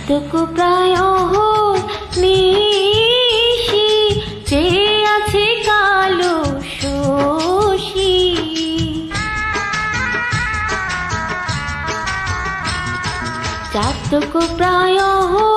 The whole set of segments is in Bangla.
চাতক প্রায় নিশি যে আছে কালো শোষী চাতক প্রায় নিশি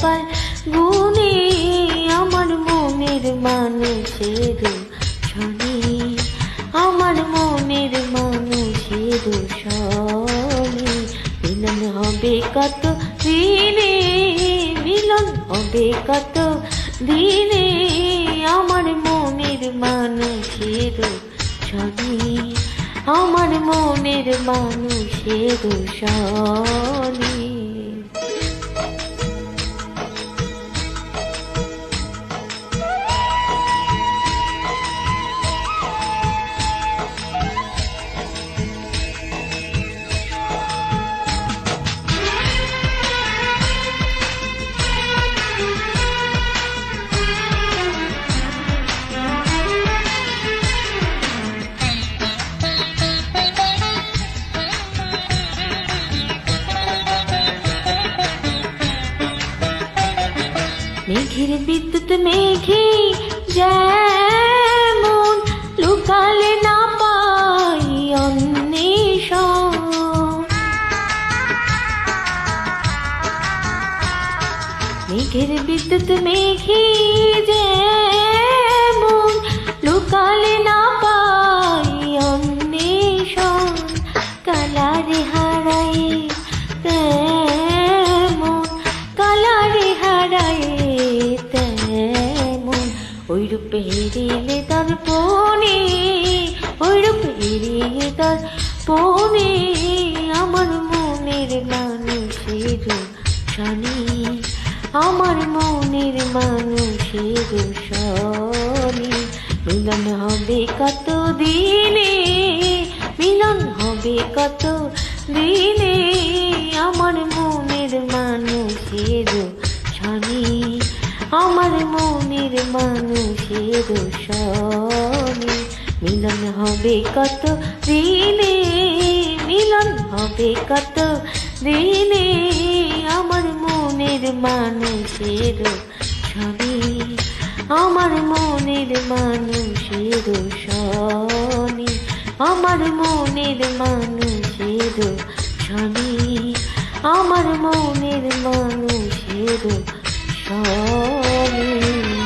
কপাল গুনে আমার মনের মানুষের শনি আমার মনের মানুষের শনি মিলন হবে কত দিনে, মিলন হবে কত দিনে, আমার মনের মানুষের শনি আমার মনের মানুষের শনি মেঘের বিদ্যুৎ মেঘে যেমন লুকালে না পাই অন্বেষণ। মেঘের বিদ্যুৎ মেঘে যেমন লুকালে না পাই অন্বেষণ। কালারে হারাই হেরিলে তার পনে ওই রূপে তার পনে, আমার মনের মানুষের শনি আমার মনের মানুষের শনি মিলন হবে কত দিনে মিলন হবে কত দিনে আমার মনের মানুষের মনের মানুষের শনি। মিলন হবে কত দিনে, মিলন হবে কত দিনে। আমার মনের মানুষের শনি, আমার মনের মানুষের শনি। আমার মনের মানুষের শনি, আমার মনের মানুষের Oh,